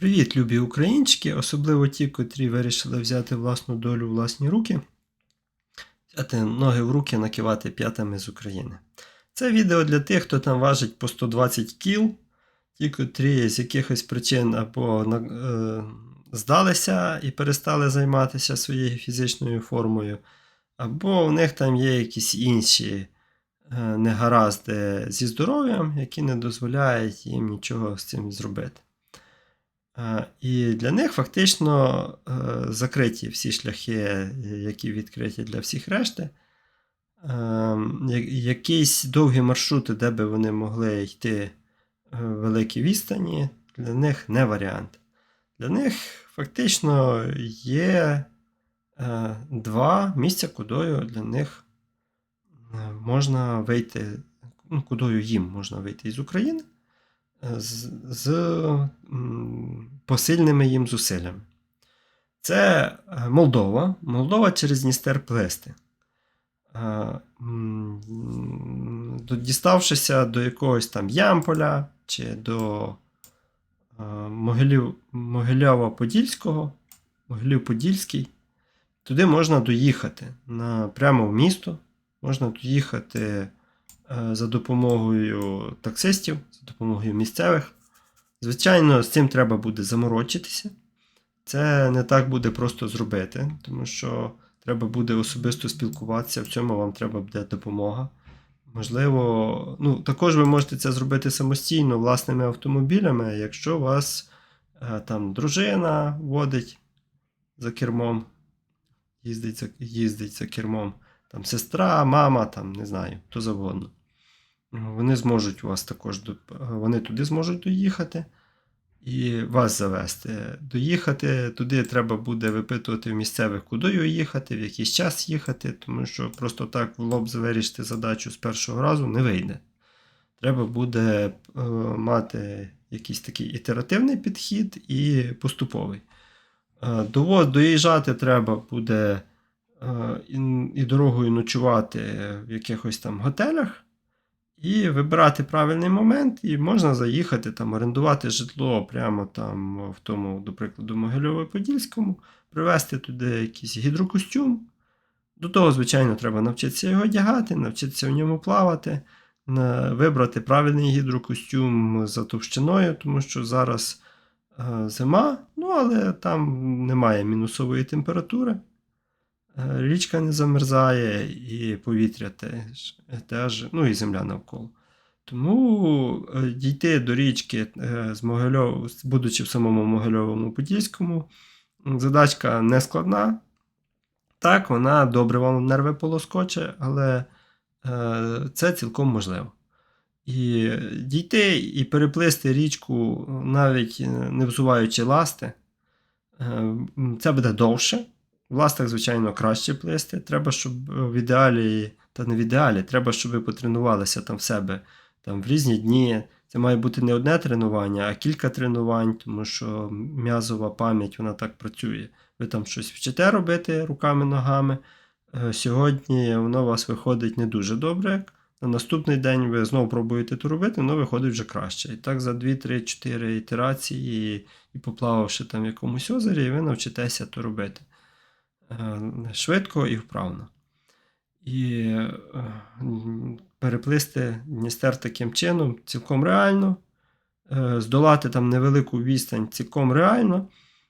Привіт, любі українчики, особливо ті, котрі вирішили взяти власну долю в власні руки, взяти ноги в руки, накивати п'ятами з України. Це відео для тих, хто там важить по 120 кіл, ті, котрі з якихось причин або е, здалися і перестали займатися своєю фізичною формою, або в них там є якісь інші е, негаразди зі здоров'ям, які не дозволяють їм нічого з цим зробити. Е, І для них фактично е, закриті всі шляхи, які відкриті для всіх решти. Е, Якісь довгі маршрути, де би вони могли йти великі відстані, для них не варіант. Для них фактично є два місця, кудою для них можна вийти, ну, кудою їм можна вийти із України з, з посильними їм зусиллями. Це е, Молдова. Молдова через Дністер плести. Е, Діставшися до якогось там Ямполя чи до е, Могилів, Могилява-Подільського, Могилів-Подільський, туди можна доїхати на, прямо в місто. Можна доїхати за допомогою таксистів, за допомогою місцевих. Звичайно, з цим треба буде заморочитися. Це не так буде просто зробити, тому що треба буде особисто спілкуватися, в цьому вам треба буде допомога. Можливо, ну, також ви можете це зробити самостійно власними автомобілями, якщо у вас е, там дружина водить за кермом, їздить за, їздить за кермом, там сестра, мама, там, не знаю, хто завгодно. Вони зможуть вас також вони туди зможуть доїхати і вас завести. Доїхати туди треба буде випитувати в місцевих, куди їхати, в якийсь час їхати, тому що просто так в лоб вирішити задачу з першого разу не вийде. Треба буде е, мати якийсь такий ітеративний підхід і поступовий. Е, до доїжджати треба буде е, і дорогою ночувати в якихось там готелях. І вибирати правильний момент, і можна заїхати там, орендувати житло прямо там в тому, до прикладу, Могильово-Подільському, привезти туди якийсь гідрокостюм. До того, звичайно, треба навчитися його одягати, навчитися в ньому плавати, вибрати правильний гідрокостюм за товщиною, тому що зараз е, зима, ну але там немає мінусової температури. Е, Річка не замерзає, і повітря теж, теж, ну і земля навколо. Тому е, дійти до річки е, з Могильов, будучи в самому Могильовому Подільському, задачка не складна. Так, вона добре вам нерви полоскоче, але це цілком можливо. І дійти і переплисти річку, навіть не взуваючи ласти, це буде довше. В ластах, звичайно, краще плисти. Треба, щоб е, в ідеалі, та не в ідеалі, треба, щоб ви потренувалися там в себе там, в різні дні. Це має бути не одне тренування, а кілька тренувань, тому що м'язова пам'ять вона так працює. Ви там щось вчите робити руками, ногами. Е, Сьогодні воно у вас виходить не дуже добре. На наступний день ви знову пробуєте то робити, воно виходить вже краще. І так за 2, 3, 4 ітерації, і, поплававши там в якомусь озері, ви навчитеся то робити швидко і вправно. І е, переплисти Дністер таким чином цілком реально. Е, Здолати там невелику відстань цілком реально.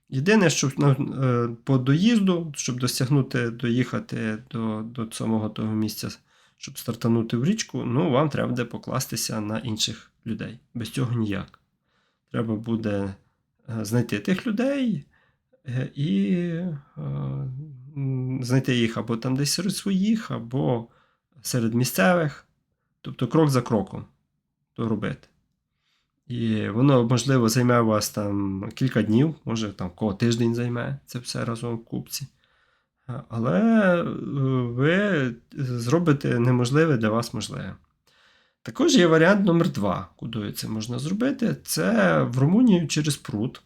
Єдине, що е, по доїзду, щоб досягнути, доїхати до, до самого того місця, щоб стартанути в річку, ну, вам треба буде покластися на інших людей. Без цього ніяк. Треба буде е, знайти тих людей, Е, і е, знайти їх або там десь серед своїх, або серед місцевих. Тобто крок за кроком то робити. І воно, можливо, займе у вас там кілька днів, може там кого тиждень займе це все разом в купці. Але е, ви зробите неможливе для вас можливе. Також є варіант номер два, куди це можна зробити. Це в Румунію через пруд.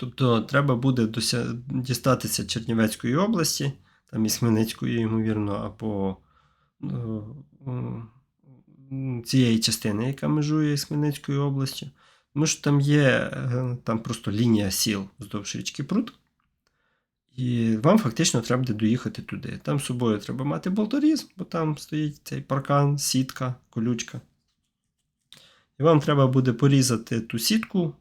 Тобто треба буде дося... дістатися Чернівецької області, там із Хмельницької, ймовірно, або е, цієї частини, яка межує з Хмельницькою областю. Тому що там є е, там просто лінія сіл вздовж річки Прут. І вам фактично треба буде доїхати туди. Там з собою треба мати болторіз, бо там стоїть цей паркан, сітка, колючка. І вам треба буде порізати ту сітку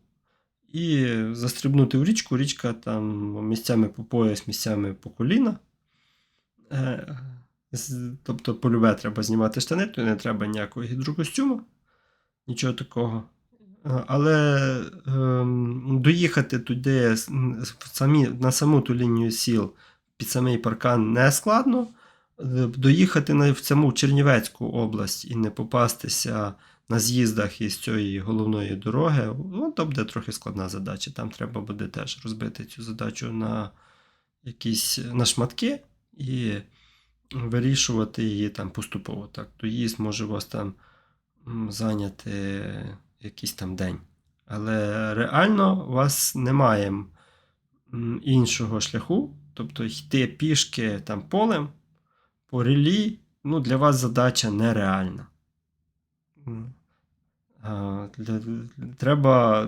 і застрибнути в річку. Річка там місцями по пояс, місцями по коліна. Е, Тобто, полюбе треба знімати штани, то не треба ніякого гідрокостюму, нічого такого. Е, Але ем, доїхати туди самі, на саму ту лінію сіл під самий паркан не складно. Е, Доїхати в саму Чернівецьку область і не попастися на з'їздах із цієї головної дороги, ну, то буде трохи складна задача. Там треба буде теж розбити цю задачу на якісь на шматки і вирішувати її там поступово. Так, доїзд може вас там зайняти якийсь там день. Але реально у вас немає іншого шляху, тобто йти пішки там полем по релі, ну, для вас задача нереальна. Для, треба е,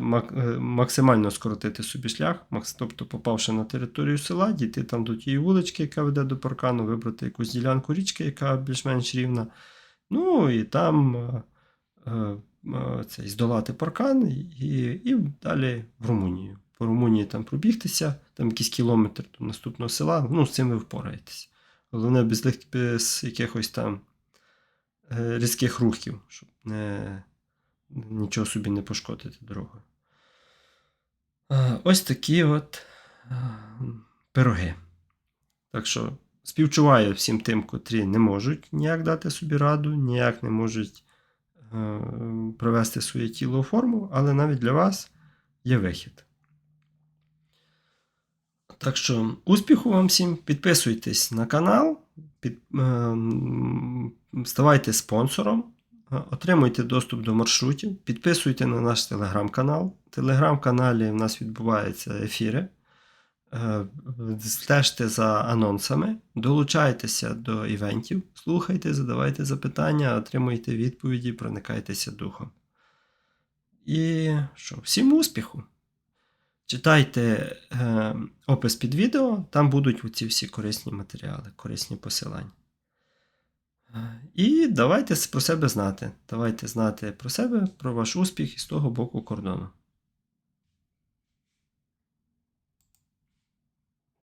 максимально скоротити собі шлях, тобто, попавши на територію села, дійти там до тієї вулички, яка веде до паркану, вибрати якусь ділянку річки, яка більш-менш рівна. Ну і там е, е, е, цей, здолати паркан і, і далі в Румунію. По Румунії там пробігтися, там якийсь кілометр до наступного села, ну з цим ви впораєтесь. Головне без, без якихось там е, різких рухів, щоб не, нічого собі не пошкодити дорогою. Ось такі от пироги. Так що співчуваю всім тим, котрі не можуть ніяк дати собі раду, ніяк не можуть е, привести своє тіло у форму, але навіть для вас є вихід. Так що успіху вам всім, підписуйтесь на канал, під, е, ставайте спонсором, отримуйте доступ до маршрутів, підписуйте на наш телеграм-канал. В телеграм-каналі в нас відбуваються ефіри. Е, Стежте за анонсами, долучайтеся до івентів, слухайте, задавайте запитання, отримуйте відповіді, проникайтеся духом. І що, всім успіху! Читайте е, опис під відео, там будуть оці всі корисні матеріали, корисні посилання. І давайте про себе знати. Давайте знати про себе, про ваш успіх із того боку кордону.